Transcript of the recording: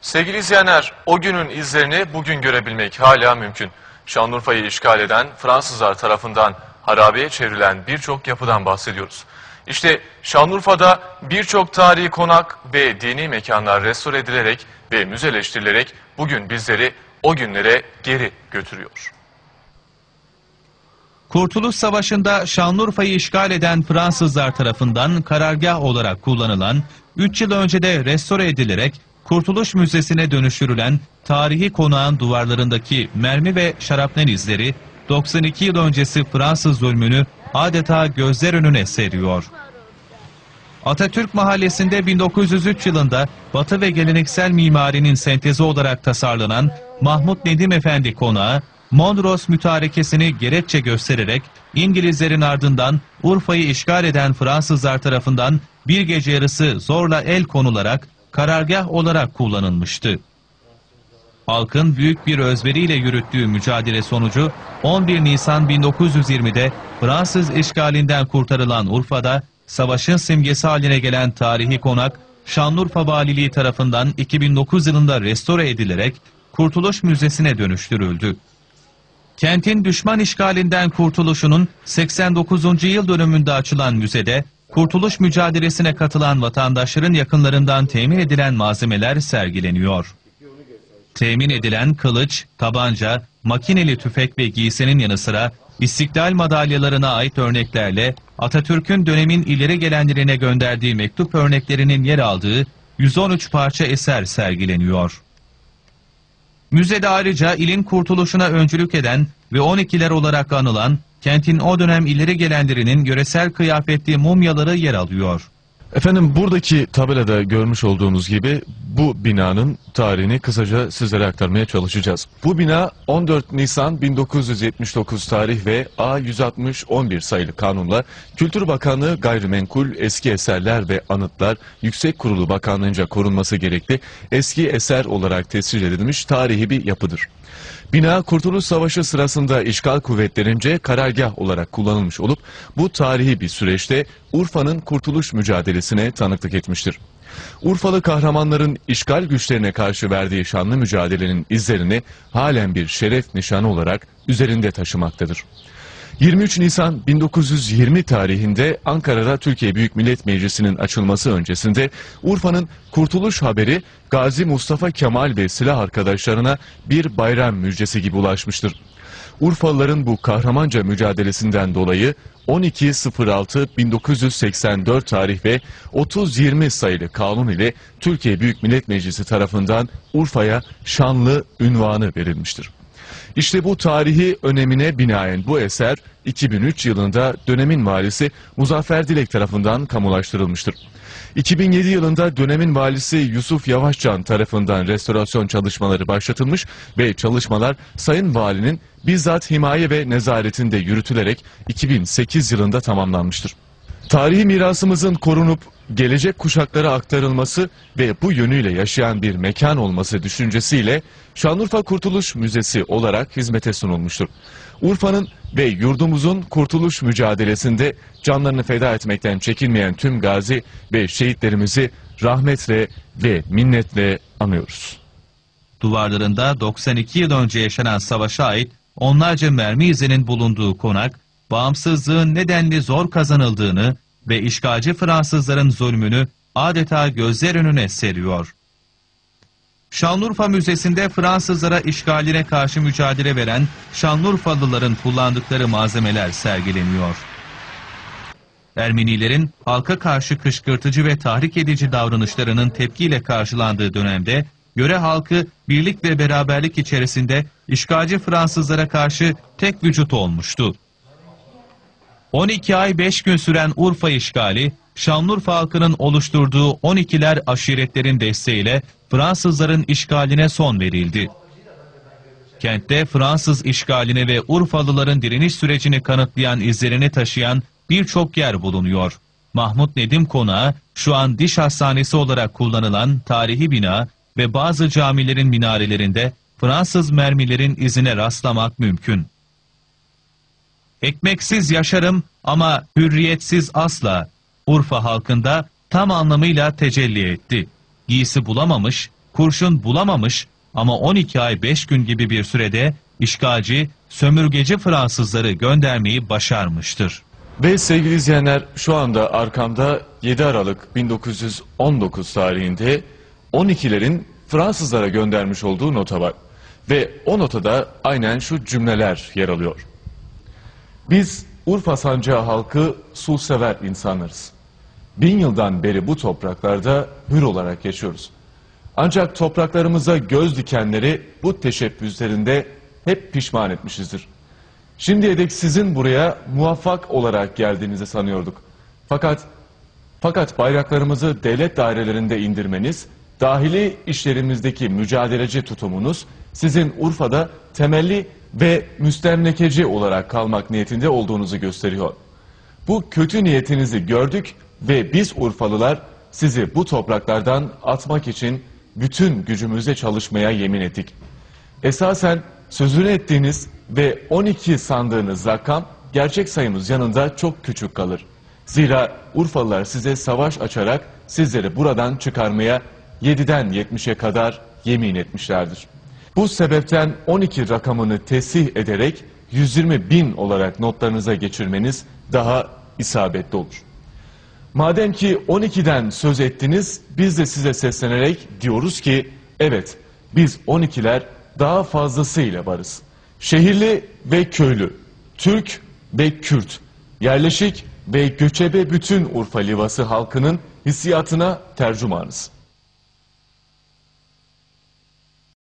Sevgili izleyenler, o günün izlerini bugün görebilmek hala mümkün. Şanlıurfa'yı işgal eden Fransızlar tarafından harabeye çevrilen birçok yapıdan bahsediyoruz. İşte Şanlıurfa'da birçok tarihi konak ve dini mekanlar restore edilerek ve müzeleştirilerek bugün bizleri o günlere geri götürüyor. Kurtuluş Savaşı'nda Şanlıurfa'yı işgal eden Fransızlar tarafından karargah olarak kullanılan, 3 yıl önce de restore edilerek Kurtuluş Müzesi'ne dönüştürülen tarihi konağın duvarlarındaki mermi ve şarapnel izleri 92 yıl öncesi Fransız zulmünü adeta gözler önüne seriyor. Atatürk Mahallesi'nde 1903 yılında Batı ve geleneksel mimarinin sentezi olarak tasarlanan Mahmut Nedim Efendi Konağı, Mondros mütarekesini gerekçe göstererek İngilizlerin ardından Urfa'yı işgal eden Fransızlar tarafından bir gece yarısı zorla el konularak karargah olarak kullanılmıştı. Halkın büyük bir özveriyle yürüttüğü mücadele sonucu 11 Nisan 1920'de Fransız işgalinden kurtarılan Urfa'da savaşın simgesi haline gelen tarihi konak Şanlıurfa Valiliği tarafından 2009 yılında restore edilerek Kurtuluş Müzesi'ne dönüştürüldü. Kentin düşman işgalinden kurtuluşunun 89. yıl dönümünde açılan müzede kurtuluş mücadelesine katılan vatandaşların yakınlarından temin edilen malzemeler sergileniyor. Temin edilen kılıç, tabanca, makineli tüfek ve giysinin yanı sıra İstiklal madalyalarına ait örneklerle Atatürk'ün dönemin ileri gelenlerine gönderdiği mektup örneklerinin yer aldığı 113 parça eser sergileniyor. Müzede ayrıca ilin kurtuluşuna öncülük eden ve 12'ler olarak anılan kentin o dönem ileri gelenlerinin yöresel kıyafetli mumyaları yer alıyor. Efendim buradaki tabelada görmüş olduğunuz gibi bu binanın tarihini kısaca sizlere aktarmaya çalışacağız. Bu bina 14 Nisan 1979 tarih ve A160-11 sayılı kanunla Kültür Bakanlığı Gayrimenkul Eski Eserler ve Anıtlar Yüksek Kurulu Bakanlığı'nca korunması gerekli eski eser olarak tescil edilmiş tarihi bir yapıdır. Bina Kurtuluş Savaşı sırasında işgal kuvvetlerince karargah olarak kullanılmış olup bu tarihi bir süreçte Urfa'nın kurtuluş mücadelesine tanıklık etmiştir. Urfalı kahramanların işgal güçlerine karşı verdiği şanlı mücadelenin izlerini halen bir şeref nişanı olarak üzerinde taşımaktadır. 23 Nisan 1920 tarihinde Ankara'da Türkiye Büyük Millet Meclisi'nin açılması öncesinde Urfa'nın kurtuluş haberi Gazi Mustafa Kemal ve silah arkadaşlarına bir bayram müjdesi gibi ulaşmıştır. Urfalıların bu kahramanca mücadelesinden dolayı 12.06.1984 tarih ve 30-20 sayılı kanun ile Türkiye Büyük Millet Meclisi tarafından Urfa'ya şanlı ünvanı verilmiştir. İşte bu tarihi önemine binaen bu eser 2003 yılında dönemin valisi Muzaffer Dilek tarafından kamulaştırılmıştır. 2007 yılında dönemin valisi Yusuf Yavaşcan tarafından restorasyon çalışmaları başlatılmış ve çalışmalar Sayın Valinin bizzat himaye ve nezaretinde yürütülerek 2008 yılında tamamlanmıştır. Tarihi mirasımızın korunup gelecek kuşaklara aktarılması ve bu yönüyle yaşayan bir mekan olması düşüncesiyle Şanlıurfa Kurtuluş Müzesi olarak hizmete sunulmuştur. Urfa'nın ve yurdumuzun kurtuluş mücadelesinde canlarını feda etmekten çekinmeyen tüm gazi ve şehitlerimizi rahmetle ve minnetle anıyoruz. Duvarlarında 92 yıl önce yaşanan savaşa ait onlarca mermi izinin bulunduğu konak, bağımsızlığın nedenli zor kazanıldığını ve işgalci Fransızların zulmünü adeta gözler önüne seriyor. Şanlıurfa Müzesi'nde Fransızlara işgaline karşı mücadele veren Şanlıurfalıların kullandıkları malzemeler sergileniyor. Ermenilerin halka karşı kışkırtıcı ve tahrik edici davranışlarının tepkiyle karşılandığı dönemde yöre halkı birlik ve beraberlik içerisinde işgalci Fransızlara karşı tek vücut olmuştu. 12 ay 5 gün süren Urfa işgali, Şanlıurfa halkının oluşturduğu 12'ler aşiretlerin desteğiyle Fransızların işgaline son verildi. Kentte Fransız işgaline ve Urfalıların direniş sürecini kanıtlayan izlerini taşıyan birçok yer bulunuyor. Mahmut Nedim Konağı şu an diş hastanesi olarak kullanılan tarihi bina ve bazı camilerin minarelerinde Fransız mermilerin izine rastlamak mümkün. Ekmeksiz yaşarım ama hürriyetsiz asla. Urfa halkında tam anlamıyla tecelli etti. Giysi bulamamış, kurşun bulamamış ama 12 ay 5 gün gibi bir sürede işgalci, sömürgeci Fransızları göndermeyi başarmıştır. Ve sevgili izleyenler şu anda arkamda 7 Aralık 1919 tarihinde 12'lerin Fransızlara göndermiş olduğu nota var. Ve o notada aynen şu cümleler yer alıyor. Biz Urfa Sancağı halkı sulsever insanlarız. Bin yıldan beri bu topraklarda hür olarak yaşıyoruz. Ancak topraklarımıza göz dikenleri bu teşebbüslerinde hep pişman etmişizdir. Şimdiye dek sizin buraya muvaffak olarak geldiğinizi sanıyorduk. Fakat fakat bayraklarımızı devlet dairelerinde indirmeniz, dahili işlerimizdeki mücadeleci tutumunuz sizin Urfa'da temelli ve müstemlekeci olarak kalmak niyetinde olduğunuzu gösteriyor. Bu kötü niyetinizi gördük ve biz Urfalılar sizi bu topraklardan atmak için bütün gücümüzle çalışmaya yemin ettik. Esasen sözünü ettiğiniz ve 12 sandığınız rakam gerçek sayımız yanında çok küçük kalır. Zira Urfalılar size savaş açarak sizleri buradan çıkarmaya 7'den 70'e kadar yemin etmişlerdir. Bu sebepten 12 rakamını tesih ederek 120 bin olarak notlarınıza geçirmeniz daha isabetli olur. Madem ki 12'den söz ettiniz, biz de size seslenerek diyoruz ki, evet biz 12'ler daha fazlasıyla varız. Şehirli ve köylü, Türk ve Kürt, yerleşik ve göçebe bütün Urfa Livası halkının hissiyatına tercümanız.